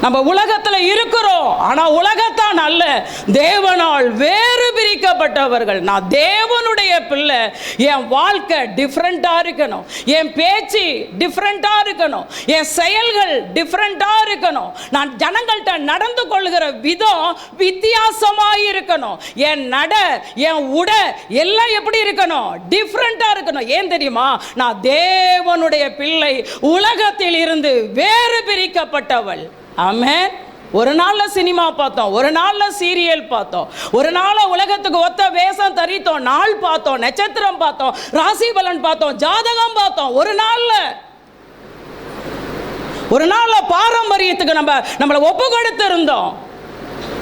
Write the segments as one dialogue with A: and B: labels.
A: நம்ம உலகத்தில் இருக்கிறோம். ஆனால் உலகத்தான் அல்ல. தேவனால் வேறு பிரிக்கப்பட்டவர்கள். நான் தேவனுடைய பிள்ளை. என் வாழ்க்கை டிஃப்ரெண்ட்டாக இருக்கணும். என் பேச்சு டிஃப்ரெண்ட்டாக இருக்கணும். என் செயல்கள் டிஃப்ரெண்ட்டாக இருக்கணும். நான் ஜனங்கள்கிட்ட நடந்து கொள்கிற விதம் வித்தியாசமாக இருக்கணும். என் நட என் உடை எல்லாம் எப்படி இருக்கணும்? டிஃப்ரெண்ட்டாக இருக்கணும். ஏன் தெரியுமா? நான் தேவனுடைய பிள்ளை. உலகத்தில் இருந்து வேறு பிரிக்கப்பட்டவள். ஆமென். ஒரு நாளில் சினிமா பார்த்தோம் ஒரு நாளில் சீரியல் பார்த்தோம் ஒரு நாளில் உலகத்துக்கு ஒத்த வேஷம் தரித்தோம் நாள் பார்த்தோம் நட்சத்திரம் பார்த்தோம் ராசி பலன் பார்த்தோம் ஜாதகம் பார்த்தோம். ஒரு நாளில் ஒரு நாளில் பாரம்பரியத்துக்கு நம்ம நம்மளை ஒப்பு கொடுத்து இருந்தோம்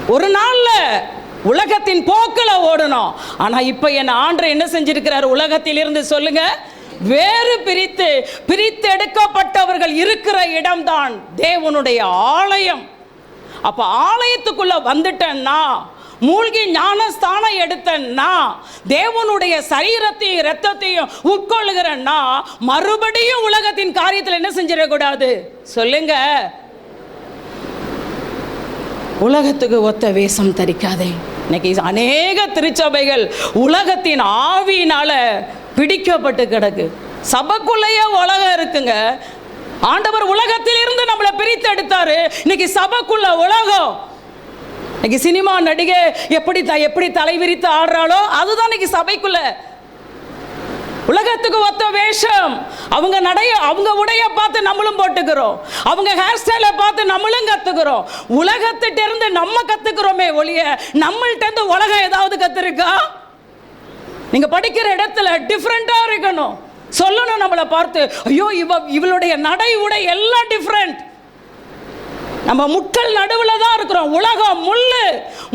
A: ஒரு நாளில் உலகத்தின் போக்கில் ஓடணும் ஆனால் இப்போ என்ன ஆண்டு என்ன செஞ்சிருக்கிறார்? உலகத்திலிருந்து சொல்லுங்கள் வேறு பிரித்து பிரித்து எடுக்கப்பட்டவர்கள் இருக்கிற இடம்தான் தேவனுடைய ஆலயம். அப்ப ஆலயத்துக்குள்ள வந்துட்டேன்னா மூழ்கி ஞானஸ்தானம் எடுத்தேன்னா தேவனுடைய சரீரத்தையும் இரத்தத்தையும் உட்கொள்ளுகிறேன்னா மறுபடியும் உலகத்தின் காரியத்தில் என்ன செஞ்சிடக்கூடாது? சொல்லுங்க. உலகத்துக்கு ஒத்த வேஷம் தரிக்காதே. இன்னைக்கு அநேக திருச்சபைகள் உலகத்தின் ஆவியினால பிடிக்கப்பட்டு கிடக்கு. சபைக்குள்ளேயே உலகம் இருக்குங்க. ஆண்டவர் உலகத்தில் இருந்து நம்மளை பிரித்து எடுத்தாரு. இன்னைக்கு சபைக்குள்ள உலகம். இன்னைக்கு சினிமா நடிகை எப்படி த எப்படி தலை விரித்து ஆடுறாளோ அதுதான் இன்னைக்கு சபைக்குள்ள. உலகத்துக்கு ஒத்த வேஷம். அவங்க நடைய அவங்க உடைய பார்த்து நம்மளும் போட்டுக்கிறோம். அவங்க ஹேர் ஸ்டைலை பார்த்து நம்மளும் கற்றுக்கிறோம் உலகத்திட்ட இருந்து நம்ம கற்றுக்கிறோமே ஒழிய நம்மள்கிட்ட இருந்து உலகம் ஏதாவது கற்றுருக்கா நீங்க படிக்கிற இடத்துல டிஃப்ரெண்டா இருக்கணும். சொல்லணும் நம்மளை பார்த்து ஐயோ இவ இவளுடைய நடை உடை எல்லாம் டிஃப்ரெண்ட் நம்ம முட்கள் நடுவில் தான் இருக்கிறோம். உலகம் முள்ளு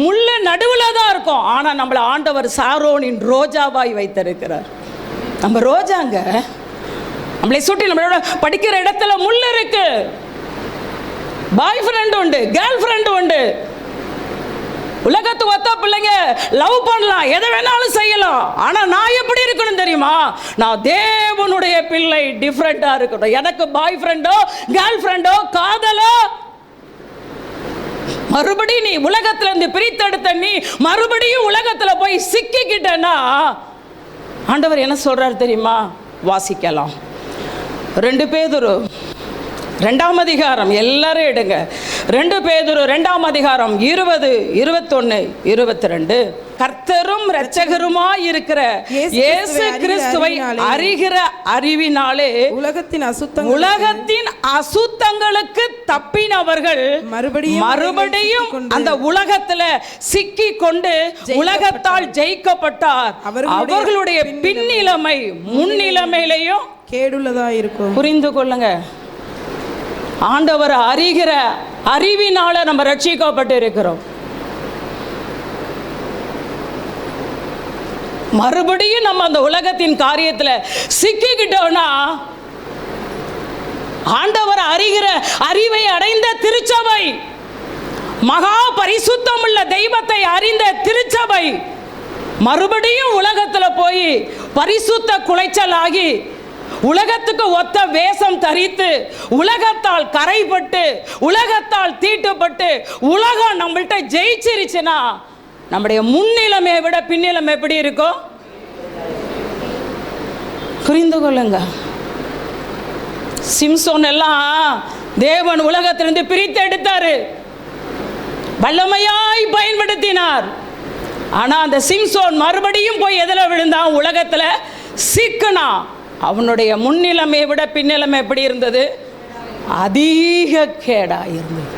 A: முள்ளு நடுவில் தான் இருக்கும். ஆனால் நம்மளை ஆண்டவர் சாரோனின் ரோஜாவாய் வைத்திருக்கிறார். நம்ம ரோஜாங்க. நம்மளை சுற்றி நம்மளோட படிக்கிற இடத்துல முள் இருக்கு. பாய் ஃப்ரெண்ட் உண்டு கேர்ள் ஃப்ரெண்ட் உண்டு. உலகத்து பிள்ளைங்க லவ் பண்ணலாம். எதை வேணாலும் செய்யலாம். ஆனால் நான் எப்படி இருக்கணும் தெரியுமா? நான் தேவனுடைய பிள்ளை டிஃப்ரெண்டா இருக்கணும். எனக்கு பாய் ஃப்ரெண்டோ கேர்ள் ஃப்ரெண்டோ காதலோ மறுபடியும் நீ உலகத்துல இருந்து பிரித்தெடுத்த நீ மறுபடியும் உலகத்துல போய் சிக்கிக்கிட்டனா ஆண்டவர் என்ன சொல்றாரு தெரியுமா? வாசிக்கலாம். ரெண்டு பேதுரு ரெண்டாம் அதிகாரம் எல்லாரும் எடுங்க. ரெண்டு பேதுரு ரெண்டாம் அதிகாரம் இருபது இருபத்தொன்னு இருபத்தி ரெண்டு கர்த்தரும் இரட்சகருமாய் இருக்கிற
B: இயேசு கிறிஸ்துவை அறிகிற
A: அறிவினாலே.
B: உலகத்தின் அசுத்தங்கள்
A: உலகத்தின் அசுத்தங்களுக்கு தப்பினவர்கள்
B: மறுபடியும்
A: மறுபடியும் அந்த உலகத்துல சிக்கி கொண்டு உலகத்தால் ஜெயிக்கப்பட்டார்.
B: அவர்களுடைய
A: அவர்களுடைய பின்னிலைமை முன்னிலைமையிலையும்
B: கேடுள்ளதா இருக்கும்
A: புரிந்து கொள்ளுங்க. ஆண்டவர் அறிகிற அறிவினால நம்ம ரட்சிக்கப்பட்டு இருக்கிறோம் மறுபடியும் நம்ம அந்த உலகத்தின் காரியத்தில் சிக்கிக்கிட்டோம்னா ஆண்டவர் அறிகிற அறிவை அடைந்த திருச்சபை மகா பரிசுத்தமுள்ள தெய்வத்தை அறிந்த திருச்சபை மறுபடியும் உலகத்தில் போய் பரிசுத்த குலைச்சல் ஆகி உலகத்துக்கு ஒத்த வேஷம் தரித்து உலகத்தால் கரைப்பட்டு உலகத்தால் தீட்டுப்பட்டு உலகம் நம்மள்ட்ட ஜெயிச்சிருச்சுன்னா நம்முடைய முன்னிலைமையை விட பின்னிலைமை எப்படி இருக்கும் புரிந்து கொள்ளுங்க. சிம்சோன் எல்லாம் தேவன் உலகத்திலிருந்து பிரித்து எடுத்தாரு. வல்லமையாய் பயன்படுத்தினார். ஆனா அந்த சிம்சோன் மறுபடியும் போய் எதில் விழுந்தான்? உலகத்தில் சிக்கனா அவனுடைய முன்னிலைமையை விட பின்னிலைமை எப்படி இருந்தது? அதிக கேடாக இருந்தது.